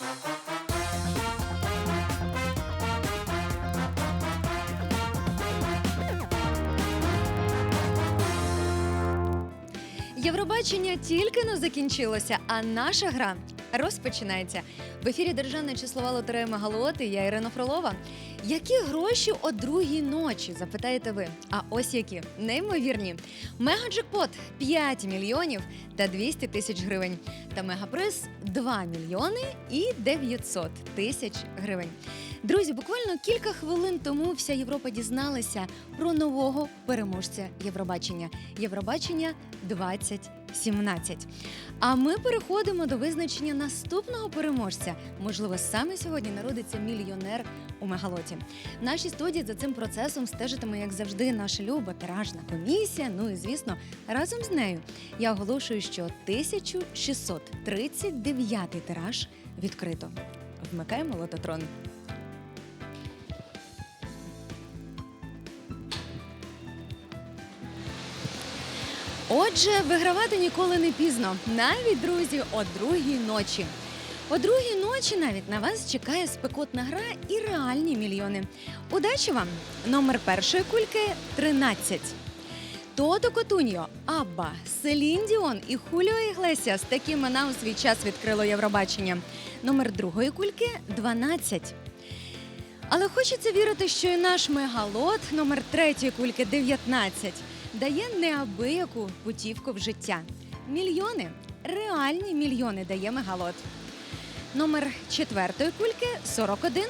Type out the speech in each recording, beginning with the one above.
Thank Євробачення тільки но закінчилося, а наша гра розпочинається. В ефірі Державна числова лотерея Мегалот я Ірина Фролова. Які гроші о другій ночі? Запитаєте ви. А ось які неймовірні. Мегаджекпот 5 мільйонів та 200 тисяч гривень. Та мегаприз 2 мільйони і 900 тисяч гривень. Друзі, буквально кілька хвилин тому вся Європа дізналася про нового переможця Євробачення. Євробачення 2017. А ми переходимо до визначення наступного переможця. Можливо, саме сьогодні народиться мільйонер у мегалоті. В нашій студії за цим процесом стежитиме, як завжди, наша люба тиражна комісія. Ну і звісно, разом з нею я оголошую, що 1639 тираж відкрито. Вмикаємо лототрон. Отже, вигравати ніколи не пізно, навіть друзі, о другій ночі. О другій ночі навіть на вас чекає спекотна гра і реальні мільйони. Удачі вам! Номер першої кульки 13. Тото Котуньо, Абба, Селін Діон і Хуліо Іглесіас такі імена у свій час відкрило Євробачення. Номер другої кульки 12. Але хочеться вірити, що і наш мегалот номер третьої кульки 19 дає неабияку путівку в життя. Мільйони, реальні мільйони дає мегалот. Номер четвертої кульки 41.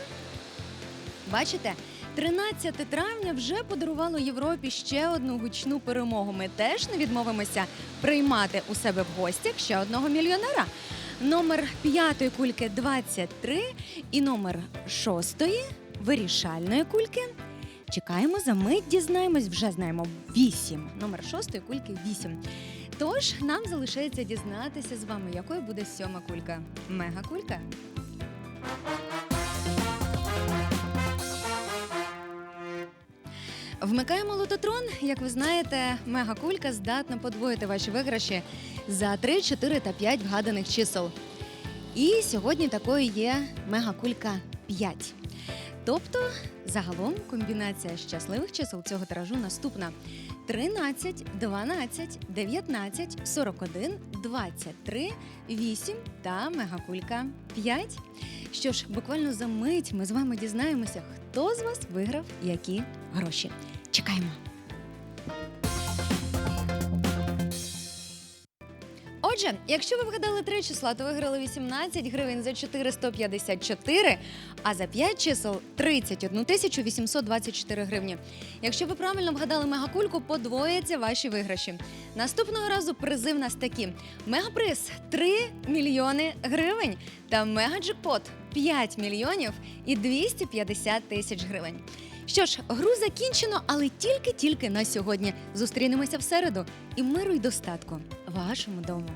Бачите, 13 травня вже подарувало Європі ще одну гучну перемогу. Ми теж не відмовимося приймати у себе в гостях ще одного мільйонера. Номер п'ятої кульки 23 і номер шостої вирішальної кульки. Чекаємо за мить, дізнаємось, вже знаємо 8. Номер шостої кульки 8. Тож нам залишається дізнатися з вами, якою буде сьома кулька. Мега кулька. Вмикаємо лототрон. Як ви знаєте, мегакулька здатна подвоїти ваші виграші за 3, 4 та 5 вгаданих чисел. І сьогодні такою є мегакулька 5. Тобто, загалом комбінація щасливих чисел цього тиражу наступна: 13, 12, 19, 41, 23, 8 та мегакулька 5. Що ж, буквально за мить ми з вами дізнаємося, хто з вас виграв які гроші. Чекаємо. Отже, якщо ви вгадали три числа, то виграли 18 гривень за 454, а за 5 чисел 31 тисячу 824 гривні. Якщо ви правильно вгадали мегакульку, подвоїться ваші виграші. Наступного разу призи в нас такі: мегаприз 3 мільйони гривень та мегаджекпот 5 мільйонів і 250 тисяч гривень. Що ж, гру закінчено, але тільки-тільки на сьогодні. Зустрінемося в середу і миру й достатку вашому дому.